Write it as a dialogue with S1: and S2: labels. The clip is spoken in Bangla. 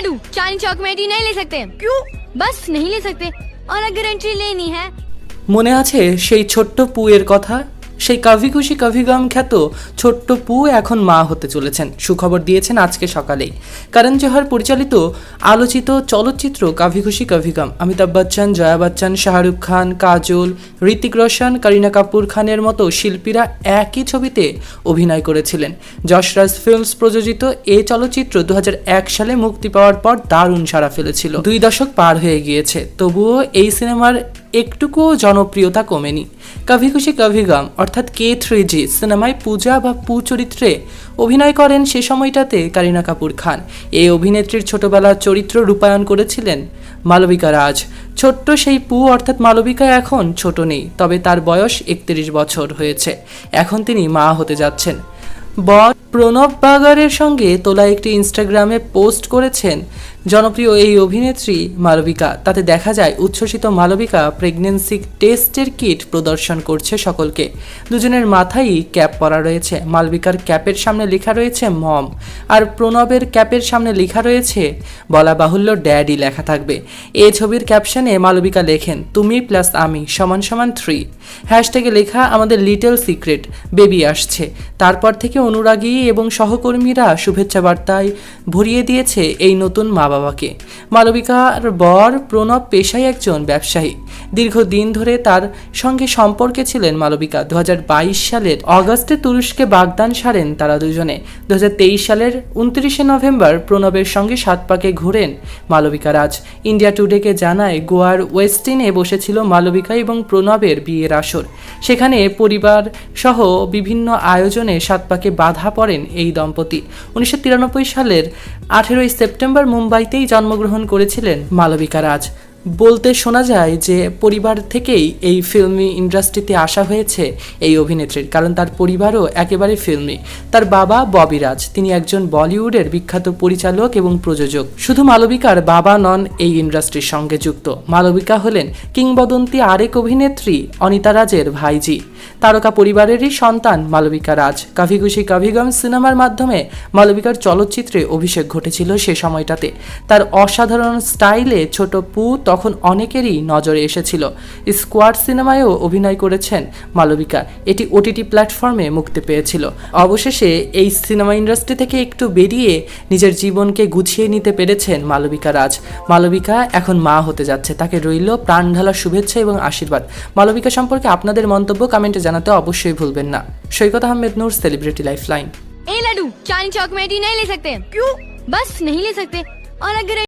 S1: लड्डू चांदनी चौक में एंट्री नहीं ले सकते क्यों बस नहीं ले सकते और अगर एंट्री लेनी है
S2: মনে আছে সেই ছোট্ট পুয়ের কথা সেই কাভি খুশি কাভি গাম খ্যাত ছোট্ট পু এখন মা হতে চলেছেন। সুখবর দিয়েছেন আজকে সকালেই। করণ জোহর পরিচালিত, আলোচিত চলচ্চিত্র কাভি খুশি কাভি গাম। অমিতাভ বচ্চন, জয়া বচ্চন, শাহরুখ খান, কাজল ঋতিক রোশন, করিনা কাপুর খানের মতো শিল্পীরা একই ছবিতে অভিনয় করেছিলেন। যশরাজ ফিল্মস প্রযোজিত এ চলচ্চিত্র দু হাজার এক সালে মুক্তি পাওয়ার পর দারুণ সাড়া ফেলেছিল। দুই দশক পার হয়ে গিয়েছে। তবুও এই সিনেমার একটুকুও জনপ্রিয়তা কমেনি। কভি খুশি কভি গাম, অর্থাৎ কে থ্রি জি সিনেমায় পূজা বা পু চরিত্রে অভিনয় করেন সে সময়টাতে কারিনা কাপুর খান। এই অভিনেত্রীর ছোটবেলার চরিত্র রূপায়ণ করেছিলেন মালবিকা রাজ। ছোট্ট সেই পু অর্থাৎ মালবিকা এখন ছোট নেই, তবে তার বয়স একত্রিশ বছর হয়েছে। এখন তিনি মা হতে যাচ্ছেন। বর প্রণব বাগারের সঙ্গে তোলা একটি ইনস্টাগ্রামে পোস্ট করেছেন জনপ্রিয় এই অভিনেত্রী মালবিকা, তাতে দেখা যায় উচ্ছ্বসিত মালবিকা প্রেগনেন্সি টেস্টের কিট প্রদর্শন করছে সকলকে। দুজনের মাথায় ক্যাপ পরা রয়েছে। মালবিকার ক্যাপের সামনে লেখা রয়েছে মম আর প্রণবের ক্যাপের সামনে লেখা রয়েছে, বলা বাহুল্য ড্যাডি লেখা থাকবে। এই ছবির ক্যাপশনে মালবিকা লেখেন, তুমি প্লাস আমি সমান সমান থ্রি হ্যাশট্যাগে লেখা, আমাদের লিটল সিক্রেট বেবি আসছে। তারপর থেকে অনুরাগী এবং সহকর্মীরা শুভেচ্ছা বার্তায় ভরিয়ে দিয়েছে এই নতুন মা বাবাকে মালবিকার বর প্রণব পেশায় একজন ব্যবসায়ী। দীর্ঘদিন ধরে তার সঙ্গে সম্পর্কে ছিলেন মালবিকা দু সালের অগস্টে তুরস্কে বাগদান সারেন তারা দুজনে। দু সালের উনত্রিশে নভেম্বর প্রণবের সঙ্গে সাত পাকে ঘুরেন মালবিকা রাজ। ইন্ডিয়া টুডেকে জানায়, গোয়ার ওয়েস্টিনে বসেছিল মালবিকা এবং প্রণবের বিয়ের আসর। সেখানে পরিবার সহ বিভিন্ন আয়োজনে সাত পাকে বাধা পড়েন এই দম্পতি। উনিশশো তিরানব্বই সালের আঠেরোই সেপ্টেম্বর মুম্বাইতেই জন্মগ্রহণ করেছিলেন মালবিকা রাজ। বলতে শোনা যায় যে পরিবার থেকেই এই ফিল্মি ইন্ডাস্ট্রিতে আসা হয়েছে এই অভিনেত্রীর, কারণ তার পরিবারও একেবারে ফিল্মি। তার বাবা ববি রাজ, তিনি একজন বলিউডের বিখ্যাত পরিচালক এবং প্রযোজক। শুধু মালবিকার বাবা নন, এই ইন্ডাস্ট্রির সঙ্গে যুক্ত। মালবিকা হলেন কিংবদন্তি আরেক অভিনেত্রী অনিতা রাজের ভাইজি। তারকা পরিবারেরই সন্তান মালবিকা রাজ। কাভি খুশি কাভিগম সিনেমার মাধ্যমে মালবিকার চলচ্চিত্রে অভিষেক ঘটেছিল সে সময়টাতে। তার অসাধারণ স্টাইলে ছোট পু তখন অনেকেরই নজরে এসেছিল। স্কোয়াড সিনেমায়ও অভিনয় করেছেন মালবিকা। এটি ওটিটি প্ল্যাটফর্মে মুক্তি পেয়েছিল। অবশেষে এই সিনেমা ইন্ডাস্ট্রি থেকে একটু বেরিয়ে নিজের জীবনকে গুছিয়ে নিতে পেরেছেন মালবিকা রাজ। মালবিকা এখন মা হতে যাচ্ছে। তাকে রইল প্রাণ ঢালা শুভেচ্ছা এবং আশীর্বাদ। মালবিকা সম্পর্কে আপনাদের মন্তব্য কমেন্টে জানাতে অবশ্যই ভুলবেন না Saikat Ahmed Noor celebrity life line
S1: ए लड्डू चांदनी चौक में एंट्री नहीं ले सकते क्यों बस नहीं ले सकते और अगर